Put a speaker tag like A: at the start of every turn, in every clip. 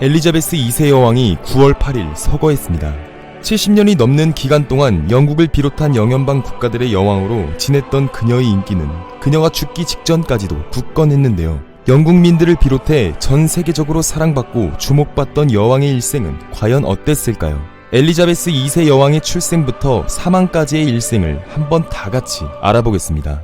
A: 엘리자베스 2세 여왕이 9월 8일 서거했습니다. 70년이 넘는 기간 동안 영국을 비롯한 영연방 국가들의 여왕으로 지냈던 그녀의 인기는 그녀가 죽기 직전까지도 굳건했는데요. 영국민들을 비롯해 전 세계적으로 사랑받고 주목받던 여왕의 일생은 과연 어땠을까요? 엘리자베스 2세 여왕의 출생부터 사망까지의 일생을 한번 다 같이 알아보겠습니다.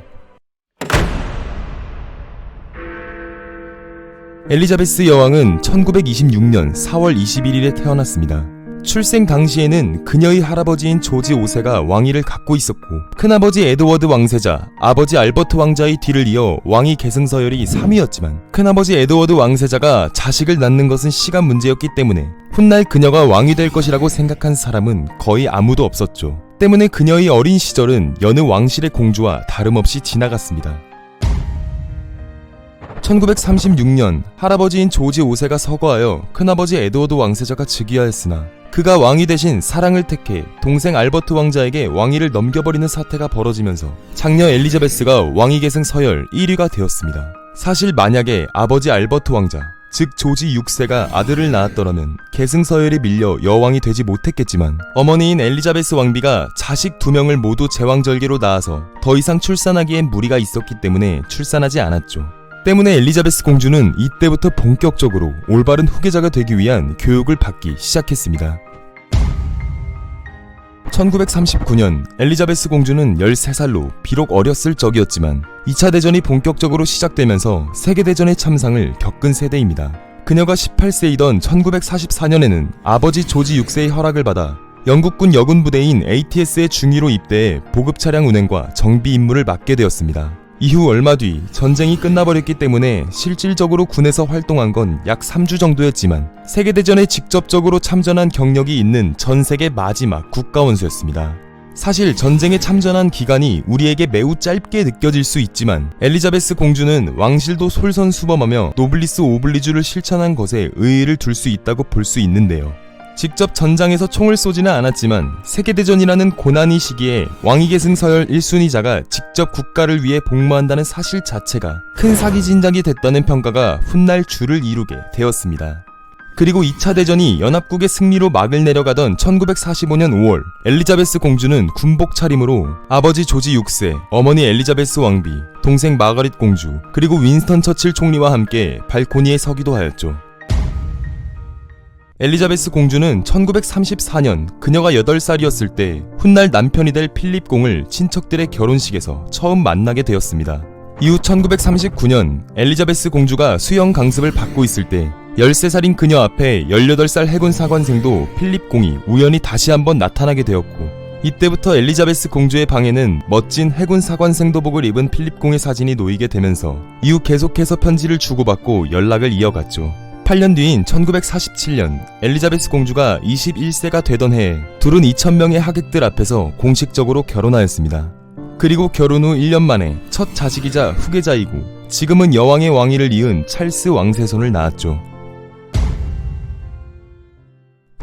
A: 엘리자베스 여왕은 1926년 4월 21일에 태어났습니다. 출생 당시에는 그녀의 할아버지인 조지 5세가 왕위를 갖고 있었고 큰아버지 에드워드 왕세자, 아버지 알버트 왕자의 뒤를 이어 왕위 계승 서열이 3위였지만 큰아버지 에드워드 왕세자가 자식을 낳는 것은 시간 문제였기 때문에 훗날 그녀가 왕이 될 것이라고 생각한 사람은 거의 아무도 없었죠. 때문에 그녀의 어린 시절은 여느 왕실의 공주와 다름없이 지나갔습니다. 1936년 할아버지인 조지 5세가 서거하여 큰아버지 에드워드 왕세자가 즉위하였으나 그가 왕이 대신 사랑을 택해 동생 알버트 왕자에게 왕위를 넘겨버리는 사태가 벌어지면서 장녀 엘리자베스가 왕위 계승 서열 1위가 되었습니다. 사실 만약에 아버지 알버트 왕자, 즉 조지 6세가 아들을 낳았더라면 계승 서열이 밀려 여왕이 되지 못했겠지만 어머니인 엘리자베스 왕비가 자식 두 명을 모두 제왕절개로 낳아서 더 이상 출산하기엔 무리가 있었기 때문에 출산하지 않았죠. 때문에 엘리자베스 공주는 이때부터 본격적으로 올바른 후계자가 되기 위한 교육을 받기 시작했습니다. 1939년 엘리자베스 공주는 13살로 비록 어렸을 적이었지만 2차 대전이 본격적으로 시작되면서 세계대전의 참상을 겪은 세대입니다. 그녀가 18세이던 1944년에는 아버지 조지 6세의 허락을 받아 영국군 여군 부대인 ATS의 중위로 입대해 보급 차량 운행과 정비 임무를 맡게 되었습니다. 이후 얼마 뒤 전쟁이 끝나버렸기 때문에 실질적으로 군에서 활동한 건 약 3주 정도였지만 세계대전에 직접적으로 참전한 경력이 있는 전 세계 마지막 국가원수였습니다. 사실 전쟁에 참전한 기간이 우리에게 매우 짧게 느껴질 수 있지만 엘리자베스 공주는 왕실도 솔선수범하며 노블리스 오블리주를 실천한 것에 의의를 둘 수 있다고 볼 수 있는데요. 직접 전장에서 총을 쏘지는 않았지만 세계대전이라는 고난의 시기에 왕위 계승 서열 1순위자가 직접 국가를 위해 복무한다는 사실 자체가 큰 사기 진작이 됐다는 평가가 훗날 줄을 이루게 되었습니다. 그리고 2차 대전이 연합국의 승리로 막을 내려가던 1945년 5월 엘리자베스 공주는 군복 차림으로 아버지 조지 6세, 어머니 엘리자베스 왕비, 동생 마가릿 공주, 그리고 윈스턴 처칠 총리와 함께 발코니에 서기도 하였죠. 엘리자베스 공주는 1934년 그녀가 8살이었을 때 훗날 남편이 될 필립 공을 친척들의 결혼식에서 처음 만나게 되었습니다. 이후 1939년 엘리자베스 공주가 수영 강습을 받고 있을 때 13살인 그녀 앞에 18살 해군 사관생도 필립 공이 우연히 다시 한번 나타나게 되었고 이때부터 엘리자베스 공주의 방에는 멋진 해군 사관생 도복을 입은 필립 공의 사진이 놓이게 되면서 이후 계속해서 편지를 주고받고 연락을 이어갔죠. 8년 뒤인 1947년 엘리자베스 공주가 21세가 되던 해에 둘은 2,000명의 하객들 앞에서 공식적으로 결혼하였습니다. 그리고 결혼 후 1년 만에 첫 자식이자 후계자이고 지금은 여왕의 왕위를 이은 찰스 왕세손을 낳았죠.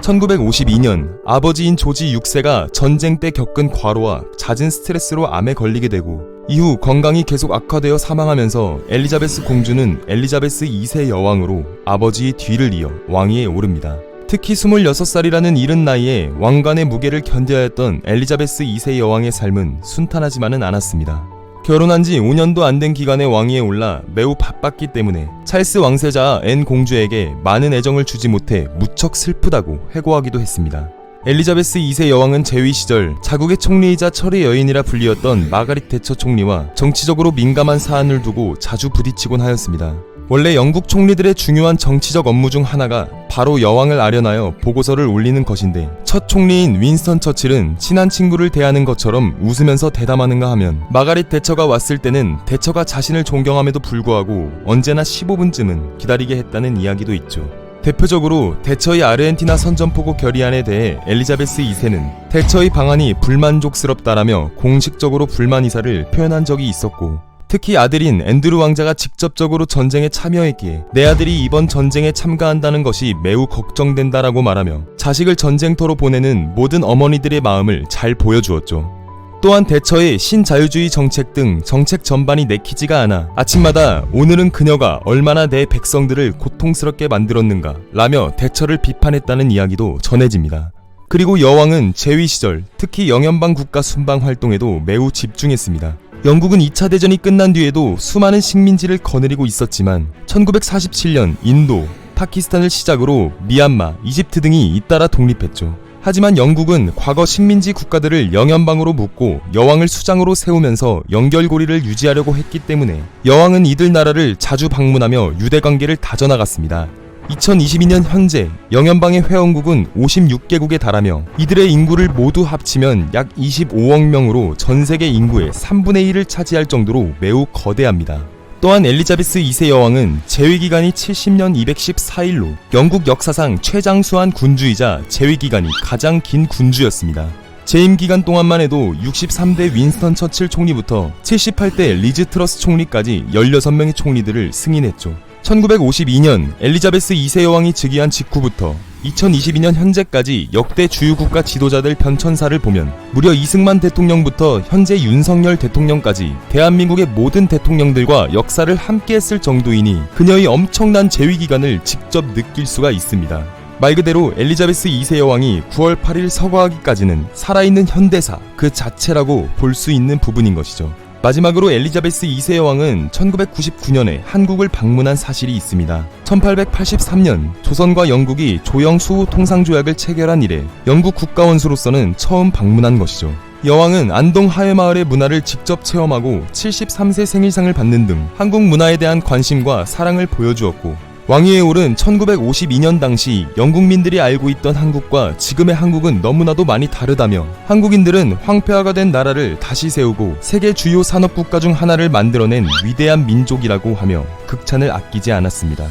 A: 1952년 아버지인 조지 6세가 전쟁 때 겪은 과로와 잦은 스트레스로 암에 걸리게 되고 이후 건강이 계속 악화되어 사망하면서 엘리자베스 공주는 엘리자베스 2세 여왕으로 아버지의 뒤를 이어 왕위에 오릅니다. 특히 26살이라는 이른 나이에 왕관의 무게를 견뎌야 했던 엘리자베스 2세 여왕의 삶은 순탄하지만은 않았습니다. 결혼한 지 5년도 안 된 기간에 왕위에 올라 매우 바빴기 때문에 찰스 왕세자 앤 공주에게 많은 애정을 주지 못해 무척 슬프다고 해고하기도 했습니다. 엘리자베스 2세 여왕은 재위 시절 자국의 총리이자 철의 여인이라 불리었던 마가릿 대처 총리와 정치적으로 민감한 사안을 두고 자주 부딪히곤 하였습니다. 원래 영국 총리들의 중요한 정치적 업무 중 하나가 바로 여왕을 아련하여 보고서를 올리는 것인데 첫 총리인 윈스턴 처칠은 친한 친구를 대하는 것처럼 웃으면서 대담하는가 하면 마가릿 대처가 왔을 때는 대처가 자신을 존경함에도 불구하고 언제나 15분쯤은 기다리게 했다는 이야기도 있죠. 대표적으로 대처의 아르헨티나 선전포고 결의안에 대해 엘리자베스 2세는 대처의 방안이 불만족스럽다라며 공식적으로 불만 이사를 표현한 적이 있었고 특히 아들인 앤드루 왕자가 직접적으로 전쟁에 참여했기에 내 아들이 이번 전쟁에 참가한다는 것이 매우 걱정된다라고 말하며 자식을 전쟁터로 보내는 모든 어머니들의 마음을 잘 보여주었죠. 또한 대처의 신자유주의 정책 등 정책 전반이 내키지가 않아 아침마다 오늘은 그녀가 얼마나 내 백성들을 고통스럽게 만들었는가 라며 대처를 비판했다는 이야기도 전해집니다. 그리고 여왕은 재위 시절 특히 영연방 국가 순방 활동에도 매우 집중했습니다. 영국은 2차 대전이 끝난 뒤에도 수많은 식민지를 거느리고 있었지만 1947년 인도, 파키스탄을 시작으로 미얀마, 이집트 등이 잇따라 독립했죠. 하지만 영국은 과거 식민지 국가들을 영연방으로 묶고 여왕을 수장으로 세우면서 연결고리를 유지하려고 했기 때문에 여왕은 이들 나라를 자주 방문하며 유대 관계를 다져나갔습니다. 2022년 현재 영연방의 회원국은 56개국에 달하며 이들의 인구를 모두 합치면 약 25억 명으로 전 세계 인구의 3분의 1을 차지할 정도로 매우 거대합니다. 또한 엘리자베스 2세 여왕은 재위기간이 70년 214일로 영국 역사상 최장수한 군주이자 재위기간이 가장 긴 군주였습니다. 재임 기간 동안만 해도 63대 윈스턴 처칠 총리부터 78대 리즈 트러스 총리까지 16명의 총리들을 승인했죠. 1952년 엘리자베스 2세 여왕이 즉위한 직후부터 2022년 현재까지 역대 주요 국가 지도자들 편천사를 보면 무려 이승만 대통령부터 현재 윤석열 대통령까지 대한민국의 모든 대통령들과 역사를 함께 했을 정도이니 그녀의 엄청난 재위 기간을 직접 느낄 수가 있습니다. 말 그대로 엘리자베스 2세 여왕이 9월 8일 서거하기까지는 살아있는 현대사 그 자체라고 볼 수 있는 부분인 것이죠. 마지막으로 엘리자베스 2세 여왕은 1999년에 한국을 방문한 사실이 있습니다. 1883년 조선과 영국이 조영 수호 통상조약을 체결한 이래 영국 국가원수로서는 처음 방문한 것이죠. 여왕은 안동 하회마을의 문화를 직접 체험하고 73세 생일상을 받는 등 한국 문화에 대한 관심과 사랑을 보여주었고 왕위에 오른 1952년 당시 영국민들이 알고 있던 한국과 지금의 한국은 너무나도 많이 다르다며 한국인들은 황폐화가 된 나라를 다시 세우고 세계 주요 산업국가 중 하나를 만들어낸 위대한 민족이라고 하며 극찬을 아끼지 않았습니다.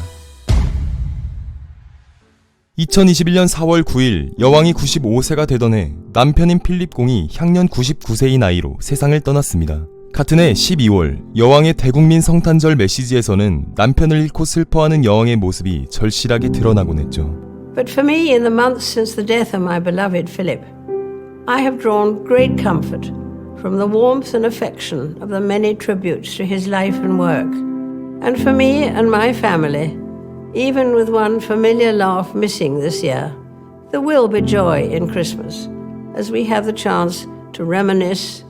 A: 2021년 4월 9일 여왕이 95세가 되던 해 남편인 필립 공이 향년 99세의 나이로 세상을 떠났습니다. 같은 해 12월 여왕의 대국민 성탄절 메시지에서는 남편을 잃고 슬퍼하는 여왕의 모습이 절실하게 드러나곤 했죠.
B: But for me, in the months since the death of my beloved Philip, I have drawn great comfort from the warmth and affection of the many tributes to his life and work. And for me and my family, even with one familiar laugh missing this year, there will be joy in Christmas as we have the chance to reminisce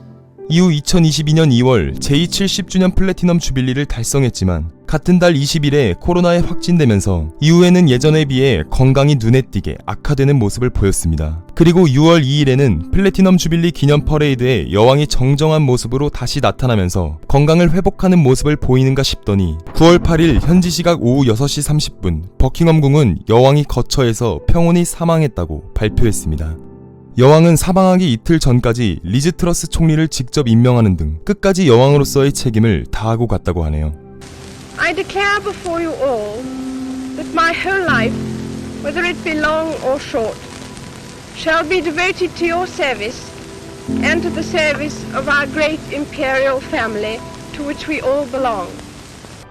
A: 이후 2022년 2월 제270주년 플래티넘 주빌리를 달성했지만 같은 달 20일에 코로나에 확진되면서 이후에는 예전에 비해 건강이 눈에 띄게 악화되는 모습을 보였습니다. 그리고 6월 2일에는 플래티넘 주빌리 기념 퍼레이드에 여왕이 정정한 모습으로 다시 나타나면서 건강을 회복하는 모습을 보이는가 싶더니 9월 8일 현지 시각 오후 6시 30분 버킹엄궁은 여왕이 거처에서 평온히 사망했다고 발표했습니다. 여왕은 사망하기 이틀 전까지 리즈 트러스 총리를 직접 임명하는 등 끝까지 여왕으로서의 책임을 다하고 갔다고 하네요.
C: I declare before you all that my whole life, whether it be long or short, shall be devoted to your service and to the service of our great imperial family to which we all belong.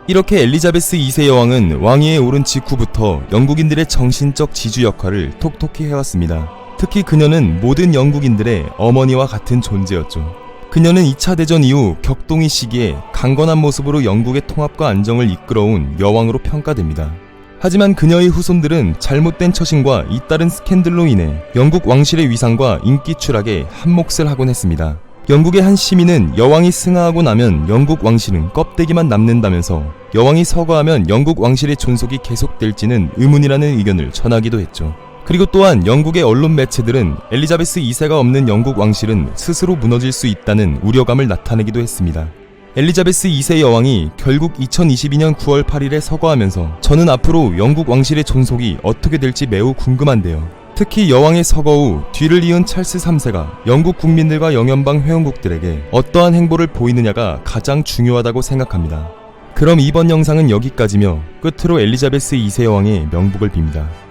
A: 이렇게 엘리자베스 2세 여왕은 왕위에 오른 직후부터 영국인들의 정신적 지주 역할을 톡톡히 해왔습니다. 특히 그녀는 모든 영국인들의 어머니와 같은 존재였죠. 그녀는 2차 대전 이후 격동의 시기에 강건한 모습으로 영국의 통합과 안정을 이끌어온 여왕으로 평가됩니다. 하지만 그녀의 후손들은 잘못된 처신과 잇따른 스캔들로 인해 영국 왕실의 위상과 인기 추락에 한몫을 하곤 했습니다. 영국의 한 시민은 여왕이 승하하고 나면 영국 왕실은 껍데기만 남는다면서 여왕이 서거하면 영국 왕실의 존속이 계속될지는 의문이라는 의견을 전하기도 했죠. 그리고 또한 영국의 언론 매체들은 엘리자베스 2세가 없는 영국 왕실은 스스로 무너질 수 있다는 우려감을 나타내기도 했습니다. 엘리자베스 2세 여왕이 결국 2022년 9월 8일에 서거하면서 저는 앞으로 영국 왕실의 존속이 어떻게 될지 매우 궁금한데요. 특히 여왕의 서거 후 뒤를 이은 찰스 3세가 영국 국민들과 영연방 회원국들에게 어떠한 행보를 보이느냐가 가장 중요하다고 생각합니다. 그럼 이번 영상은 여기까지며 끝으로 엘리자베스 2세 여왕의 명복을 빕니다.